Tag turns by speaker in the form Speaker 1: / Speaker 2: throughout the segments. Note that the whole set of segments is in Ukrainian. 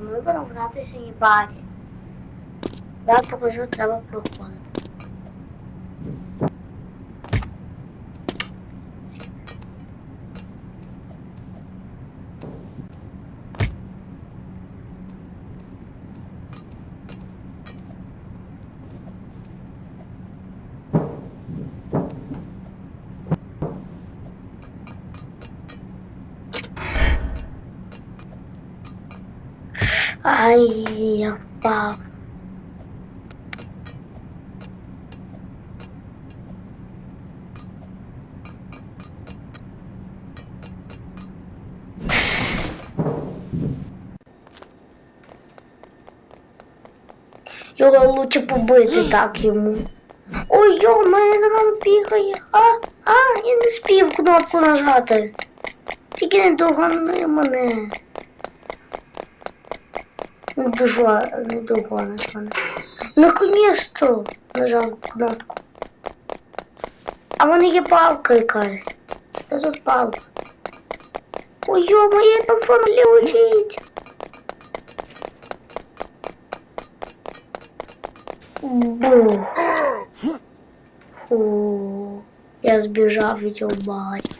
Speaker 1: Ми будемо грати сьогодні барі. Я покажу, треба проходити. Ай, я впав. Його лучше побити так йому. Ой, йо, мене за ним бігає. А, а, я не спів кнопку нажати. Тільки не догони мене. Не дожа, не догониш мене. Наконец-то нажав кнопку. А в мене є палка якась. Де тут палка? Ой, йо, моє там фонарі летить. Бух. Фу. Я збіжав від цього багаття.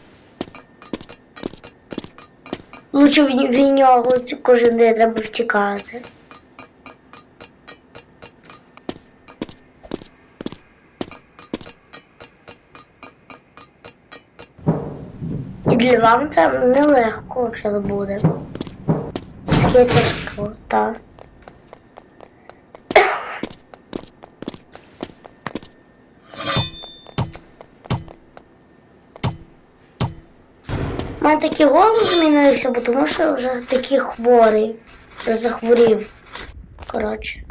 Speaker 1: Лучше в, в нього кожен день треба втікати. І для вам це нелегко, якщо буде. Таке тяжко, так. Мене такий голос змінився, бо тому що вже такий хворий. Я захворів. Коротше.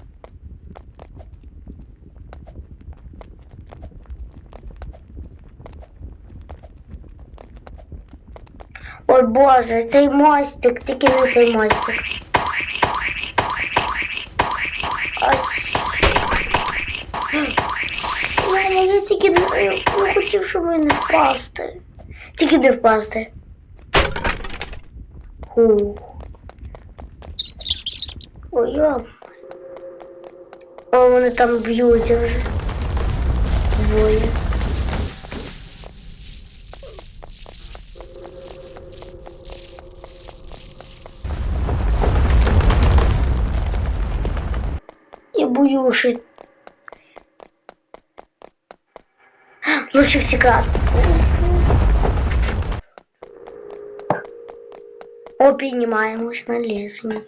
Speaker 1: Ой боже, цей мостик, тільки не цей мостик. Мама, я тільки не, хотів, щоб не впасти. Тільки не впасти. Фух. Ой, йоп. О, вони там б'ються вже. Двоє. Я боюсь. Лучше втікати. О, піднімаємось на лісні.